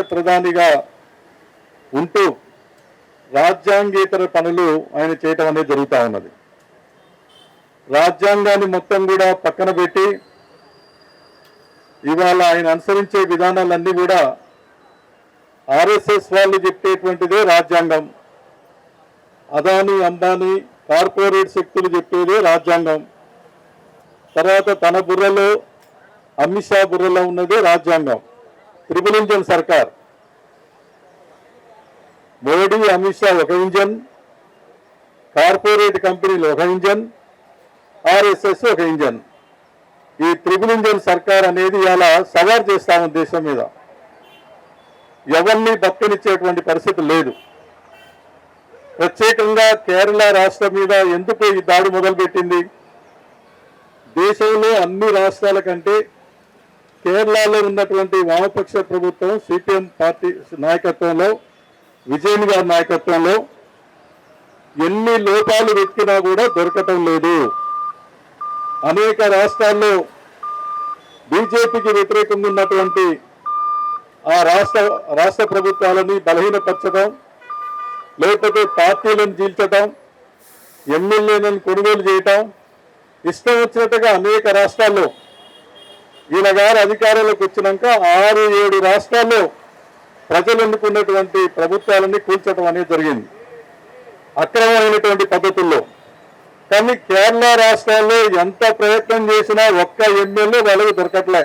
ప్రధానిగా ఉంటూ రాజ్యాంగేతర పనులు ఆయన చేయటం అనేది జరుగుతూ ఉన్నది. రాజ్యాంగాన్ని మొత్తం కూడా పక్కన పెట్టి ఇవాళ ఆయన అనుసరించే విధానాలన్నీ కూడా ఆర్ఎస్ఎస్ వాళ్ళు చెప్పేటువంటిదే రాజ్యాంగం. అదాని అంబానీ కార్పొరేట్ శక్తులు చెప్పేదే రాజ్యాంగం. తర్వాత తన బుర్రలో అమిత్ షా బుర్రలో ఉన్నదే రాజ్యాంగం. త్రిపుల్ ఇంజన్ సర్కార్. మోడీ అమిత్ షా ఒక ఇంజన్. కార్పొరేట్ కంపెనీలు ఒక ఇంజన్. ఆర్ఎస్ఎస్ ఒక ఇంజన్. ఈ త్రిపుల్ ఇంజన్ సర్కార్ అనేది ఇలా సవార్ చేస్తా ఉంది దేశం మీద. ఎవరిని బతకనిచ్చేటువంటి పరిస్థితి లేదు. ప్రత్యేకంగా కేరళ రాష్ట్రం మీద ఎందుకు ఈ దాడి మొదలుపెట్టింది? దేశంలో అన్ని రాష్ట్రాల కంటే కేరళలో ఉన్నటువంటి వామపక్ష ప్రభుత్వం సిపిఎం పార్టీ నాయకత్వంలో విజయన్ గారి నాయకత్వంలో ఎన్ని లోపాలు వెతికినా కూడా దొరకటం లేదు. అనేక రాష్ట్రాల్లో బీజేపీకి వ్యతిరేకంగా ఉన్నటువంటి ఆ రాష్ట్ర రాష్ట్ర ప్రభుత్వాలని బలహీనపరచడం లేకపోతే పార్టీలను జీల్చడం ఎమ్మెల్యేలను కొనుగోలు చేయటం ఇష్టం వచ్చినట్టుగా అనేక రాష్ట్రాల్లో ఈయన గారు అధికారంలోకి వచ్చినాక ఆరు ఏడు రాష్ట్రాల్లో ప్రజలు ఎన్నుకున్నటువంటి ప్రభుత్వాలని కూల్చడం అనేది జరిగింది. అక్రమమైనటువంటి పద్ధతుల్లో. కానీ కేరళ రాష్ట్రాల్లో ఎంత ప్రయత్నం చేసినా ఒక్క ఎమ్మెల్యే వాళ్ళకు దొరకట్లే.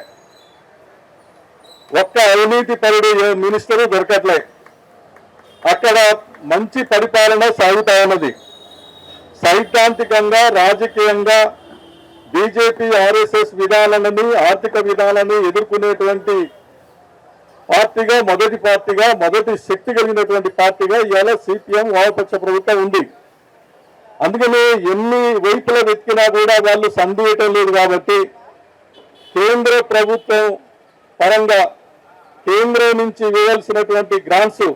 ఒక్క అవినీతి పరుడు మినిస్టరు దొరకట్లే. అక్కడ మంచి పరిపాలన సాగుతా ఉన్నది. సైద్ధాంతికంగా రాజకీయంగా బీజేపీ ఆర్ఎస్ఎస్ విధానాలని ఆర్థిక విధానాన్ని ఎదుర్కొనేటువంటి పార్టీగా మొదటి పార్టీగా మొదటి శక్తి కలిగినటువంటి పార్టీగా ఇవాళ సిపిఎం వామపక్ష ప్రభుత్వం ఉంది. అందుకని ఎన్ని వైపుల వెతికినా కూడా వాళ్ళు సందేయటం లేదు కాబట్టి కేంద్ర ప్రభుత్వం పరంగా కేంద్రం నుంచి వేయాల్సినటువంటి గ్రాంట్స్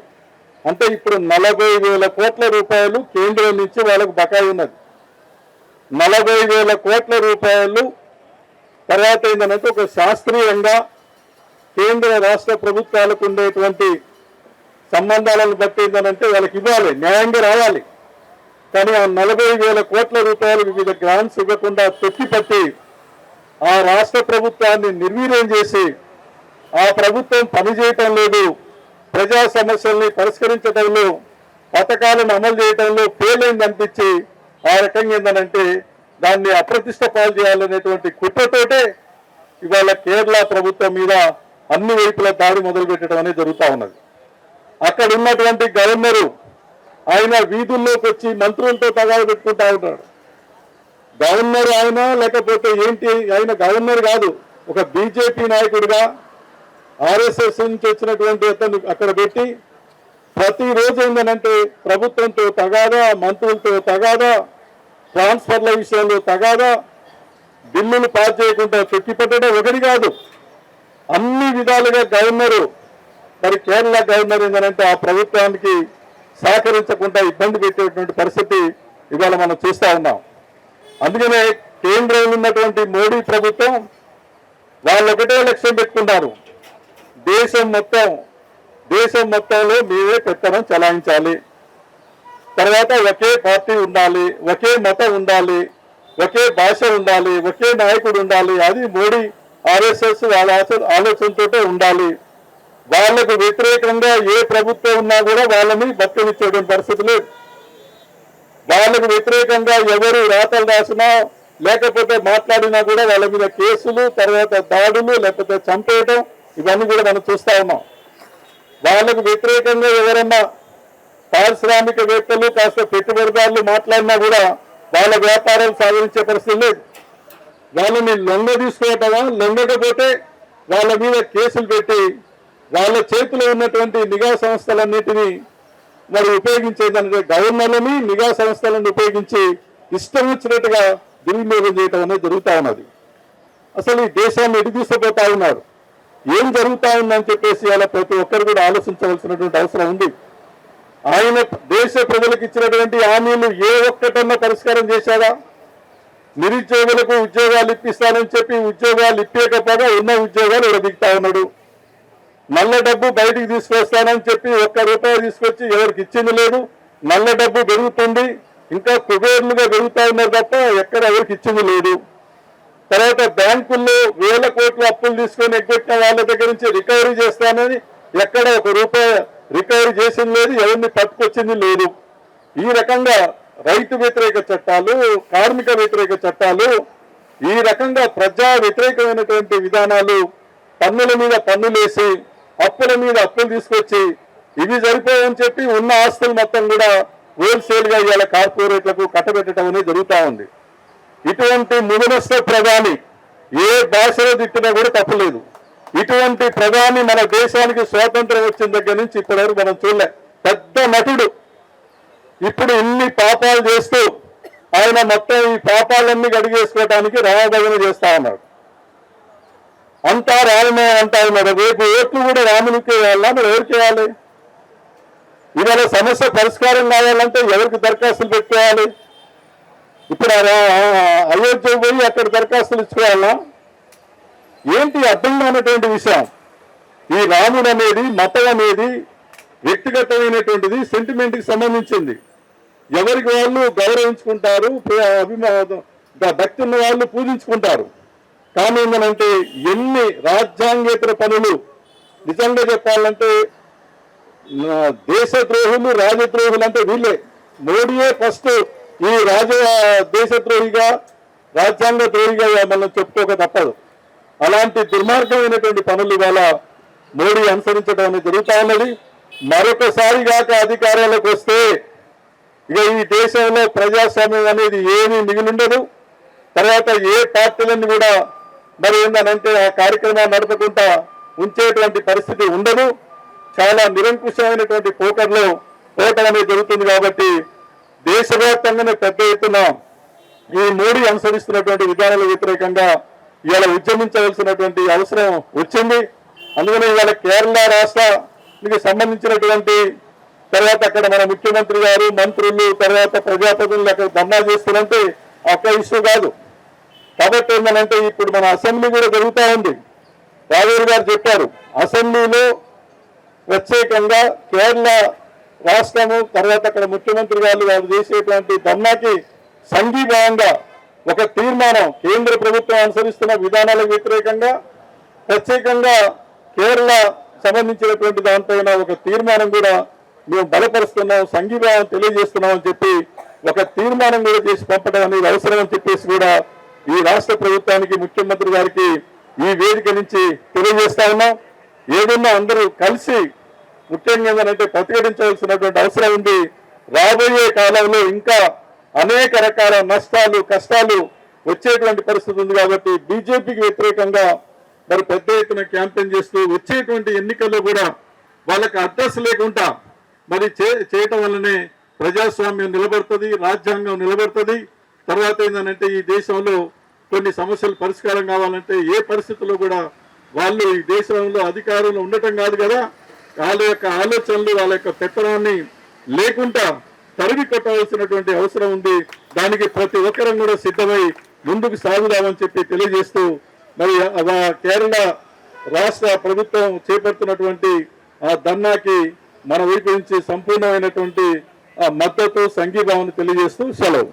అంటే ఇప్పుడు నలభై వేల కోట్ల రూపాయలు కేంద్రం నుంచి వాళ్ళకు బకాయి ఉన్నది. నలభై వేల కోట్ల రూపాయలు తర్వాత ఏంటంటే ఒక శాస్త్రీయంగా కేంద్ర రాష్ట్ర ప్రభుత్వాలకు ఉండేటువంటి సంబంధాలను బట్టి ఏంటంటే వాళ్ళకి ఇవ్వాలి న్యాయంగా రావాలి కానీ ఆ నలభై వేల కోట్ల రూపాయలు వివిధ గ్రాంట్స్ ఇవ్వకుండా తొట్టిపట్టి ఆ రాష్ట్ర ప్రభుత్వాన్ని నిర్వీర్యం చేసి ఆ ప్రభుత్వం పనిచేయటం లేదు ప్రజా సమస్యల్ని పరిష్కరించడంలో పథకాలను అమలు చేయడంలో ఫెయిల్ అనిపించి ఆ రకంగా ఏంటంటే దాన్ని అప్రతిష్ట పాలు చేయాలనేటువంటి కుట్రతోటే ఇవాళ కేరళ ప్రభుత్వం మీద అన్ని వైపుల దాడి మొదలు పెట్టడం అనేది జరుగుతూ ఉన్నది. అక్కడ ఉన్నటువంటి గవర్నరు ఆయన వీధుల్లోకి వచ్చి మంత్రులతో తగాదు పెట్టుకుంటా ఉన్నాడు. గవర్నర్ ఆయన లేకపోతే ఏంటి? ఆయన గవర్నర్ కాదు ఒక బీజేపీ నాయకుడిగా ఆర్ఎస్ఎస్ నుంచి వచ్చినటువంటి అతను అక్కడ పెట్టి ప్రతిరోజు ఏంటంటే ప్రభుత్వంతో తగాదా మంత్రులతో తగాదా ట్రాన్స్ఫర్ల విషయంలో తగాదా బిల్లులు పాస్ చేయకుండా పెట్టడం ఒకటి కాదు. అన్ని విధాలుగా గవర్నరు మరి కేరళ గవర్నర్ ఏంటంటే ఆ ప్రభుత్వానికి సహకరించకుండా ఇబ్బంది పెట్టేటువంటి పరిస్థితి ఇవాళ మనం చూస్తా ఉన్నాం. అందుకనే కేంద్రంలో ఉన్నటువంటి మోడీ ప్రభుత్వం వాళ్ళు ఒకటే లక్ష్యం పెట్టుకున్నారు దేశం మొత్తం దేశం మొత్తంలో మీరే పెత్తనం చలాయించాలి. తర్వాత ఒకే పార్టీ ఉండాలి ఒకే మతం ఉండాలి ఒకే భాష ఉండాలి ఒకే నాయకుడు ఉండాలి అది మోడీ ఆర్ఎస్ఎస్ వాళ్ళ ఆలోచనతో ఉండాలి. వాళ్ళకు వ్యతిరేకంగా ఏ ప్రభుత్వం ఉన్నా కూడా వాళ్ళని బతికించేటువంటి పరిస్థితి లేదు. వాళ్ళకు వ్యతిరేకంగా ఎవరు రాతలు రాసినా లేకపోతే మాట్లాడినా కూడా వాళ్ళ మీద కేసులు తర్వాత దాడులు లేకపోతే చంపేయటం ఇవన్నీ కూడా మనం చూస్తా ఉన్నాం. వాళ్ళకు వ్యతిరేకంగా ఎవరన్నా పారిశ్రామికవేత్తలు కాస్త పెట్టుబడిదారులు మాట్లాడినా కూడా వాళ్ళ వ్యాపారాలు సాధించే పరిస్థితి లేదు. వాళ్ళని లొంగ తీసుకోవటమా లొంగకపోతే వాళ్ళ మీద కేసులు పెట్టి వాళ్ళ చేతిలో ఉన్నటువంటి నిఘా సంస్థలన్నిటినీ మరి ఉపయోగించేదంటే గవర్నర్లని నిఘా సంస్థలను ఉపయోగించి ఇష్టం వచ్చినట్టుగా దుర్వినియోగం చేయటం అనేది జరుగుతూ ఉన్నది. అసలు ఈ దేశాన్ని ఎటు తీసుకుపోతా ఉన్నారు? ఏం జరుగుతా ఉందని చెప్పేసి అలా ప్రతి ఒక్కరు కూడా ఆలోచించవలసినటువంటి అవసరం ఉంది. ఆయన దేశ ప్రజలకు ఇచ్చినటువంటి హామీలు ఏ ఒక్కటన్నా పరిష్కారం చేశారా నిరుద్యోగులకు ఉద్యోగాలు ఇప్పిస్తానని చెప్పి ఉద్యోగాలు ఇప్పేకపోగా ఉన్న ఉద్యోగాలు విడదీక్తా ఉన్నాడు? నల్ల డబ్బు బయటికి తీసుకొస్తానని చెప్పి ఒక్క రూపాయి తీసుకొచ్చి ఎవరికి ఇచ్చింది లేదు. నల్ల డబ్బు పెరుగుతుంది ఇంకా కుబేర్లుగా పెరుగుతా ఉన్నారు తప్ప ఎక్కడ ఎవరికి ఇచ్చింది లేదు. తర్వాత బ్యాంకుల్లో వేల కోట్ల అప్పులు తీసుకొని ఎగ్గొట్టిన వాళ్ళ దగ్గర నుంచి రికవరీ చేస్తానని ఎక్కడ ఒక రూపాయి రికవరీ చేసింది లేదు ఎవరిని పట్టుకొచ్చింది లేదు. ఈ రకంగా రైతు వ్యతిరేక చట్టాలు కార్మిక వ్యతిరేక చట్టాలు ఈ రకంగా ప్రజా వ్యతిరేకమైనటువంటి విధానాలు పన్నుల మీద పన్నులేసి అప్పుల మీద అప్పులు తీసుకొచ్చి ఇవి సరిపోవని చెప్పి ఉన్న ఆస్తులు మొత్తం కూడా హోల్సేల్గా ఇవాళ కార్పొరేట్లకు కట్టబెట్టడం అనేది జరుగుతూ ఉంది. ఇటువంటి ముదనస్థ ప్రధాని ఏ భాషలో తిట్టినా కూడా తప్పలేదు. ఇటువంటి ప్రధాని మన దేశానికి స్వాతంత్రం వచ్చిన దగ్గర నుంచి ఇప్పటివరకు మనం చూడలే. పెద్ద నటుడు. ఇప్పుడు ఇన్ని పాపాలు చేస్తూ ఆయన మొత్తం ఈ పాపాలన్నీ గడిగేసుకోవడానికి రామభజన చేస్తా ఉన్నాడు. అంతా రామమే అంటా ఉన్నారు రేపు ఓట్లు కూడా రామునికి వేయాలా? మరి ఎవరికి చేయాలి? ఇవాళ సమస్య పరిష్కారం కావాలంటే ఎవరికి దరఖాస్తులు పెట్టుకోవాలి? ఇప్పుడు అయోధ్య పోయి అక్కడ దరఖాస్తులు ఇచ్చుకోవాలా? ఏంటి అర్థం కానటువంటి విషయం? ఈ రాముడు అనేది మతం అనేది వ్యక్తిగతమైనటువంటిది సెంటిమెంట్కి సంబంధించింది. ఎవరికి వాళ్ళు గౌరవించుకుంటారు అభిమానం భక్తి ఉన్న వాళ్ళు పూజించుకుంటారు. కానీ ఏంటంటే ఎన్ని రాజ్యాంగేతర పనులు నిజంగా చెప్పాలంటే దేశద్రోహులు రాజద్రోహులు అంటే వీళ్ళే. మోడీయే ఫస్ట్ ఈ రాజ దేశద్రోహిగా రాజ్యాంగ ద్రోహిగా మనం చెప్పుకోక తప్పదు. అలాంటి దుర్మార్గమైనటువంటి పనులు ఇవాళ మోడీ అనుసరించడం అనేది జరుగుతా ఉన్నది. మరొకసారి గాక అధికారాలకు వస్తే ఇక ఈ దేశంలో ప్రజాస్వామ్యం అనేది ఏమీ మిగిలిండదు. తర్వాత ఏ పార్టీలన్నీ కూడా మరి ఏంటనంటే ఆ కార్యక్రమాన్ని నడపకుండా ఉంచేటువంటి పరిస్థితి ఉండదు. చాలా నిరంకుశమైనటువంటి పోకర్లో పోకడం అనేది జరుగుతుంది కాబట్టి దేశవ్యాప్తంగానే పెద్ద ఎత్తున ఈ మోడీ అనుసరిస్తున్నటువంటి విధానాల వ్యతిరేకంగా ఇవాళ ఉద్యమించవలసినటువంటి అవసరం వచ్చింది. అందుకని ఇవాళ కేరళ రాష్ట్రానికి సంబంధించినటువంటి తర్వాత అక్కడ మన ముఖ్యమంత్రి గారు మంత్రులు తర్వాత ప్రజాప్రతినిధులు అక్కడ ధర్నా చేస్తున్నంటే ఒక్క ఇష్యూ కాదు. కాబట్టి ఏంటంటే ఇప్పుడు మన అసెంబ్లీ కూడా జరుగుతూ ఉంది. రాజేరు గారు చెప్పారు అసెంబ్లీలో ప్రత్యేకంగా కేరళ రాష్ట్రము తర్వాత అక్కడ ముఖ్యమంత్రి గారు వారు చేసేటువంటి ధర్నాకి సంఘీభావంగా ఒక తీర్మానం కేంద్ర ప్రభుత్వం అనుసరిస్తున్న విధానాలకు వ్యతిరేకంగా ప్రత్యేకంగా కేరళ సంబంధించినటువంటి దానిపైన ఒక తీర్మానం కూడా మేము బలపరుస్తున్నాం సంఘీభావం తెలియజేస్తున్నాం అని చెప్పి ఒక తీర్మానం కూడా చేసి పంపడం అనేది అవసరం అని చెప్పేసి కూడా ఈ రాష్ట్ర ప్రభుత్వానికి ముఖ్యమంత్రి గారికి ఈ వేదిక నుంచి తెలియజేస్తా ఉన్నాం. ఏదన్నా అందరూ కలిసి ముఖ్యంగా ఏంటంటే ప్రతిఘటించవలసినటువంటి అవసరం ఉంది. రాబోయే కాలంలో ఇంకా అనేక రకాల నష్టాలు కష్టాలు వచ్చేటువంటి పరిస్థితి ఉంది కాబట్టి బీజేపీకి వ్యతిరేకంగా మరి పెద్ద ఎత్తున క్యాంపెయిన్ చేస్తూ వచ్చేటువంటి ఎన్నికల్లో కూడా వాళ్ళకి అడ్రస్ లేకుండా మరి చే- చేయటం వల్లనే ప్రజాస్వామ్యం నిలబడుతుంది రాజ్యాంగం నిలబడుతుంది. తర్వాత ఏంటంటే ఈ దేశంలో కొన్ని సమస్యలు పరిష్కారం కావాలంటే ఏ పరిస్థితుల్లో కూడా వాళ్ళు ఈ దేశంలో అధికారంలో ఉండటం కాదు కదా. వాళ్ళ యొక్క ఆలోచనలు వాళ్ళ యొక్క పెత్తనాన్ని లేకుండా తరిగి కొట్టవలసినటువంటి అవసరం ఉంది. దానికి ప్రతి ఒక్కరం కూడా సిద్ధమై ముందుకు సాగుదామని చెప్పి తెలియజేస్తూ మరి కేరళ రాష్ట్ర ప్రభుత్వం చేపడుతున్నటువంటి ఆ ధర్నాకి మన వైపు నుంచి సంపూర్ణమైనటువంటి ఆ మద్దతు సంఘీభావం తెలియజేస్తూ సెలవు.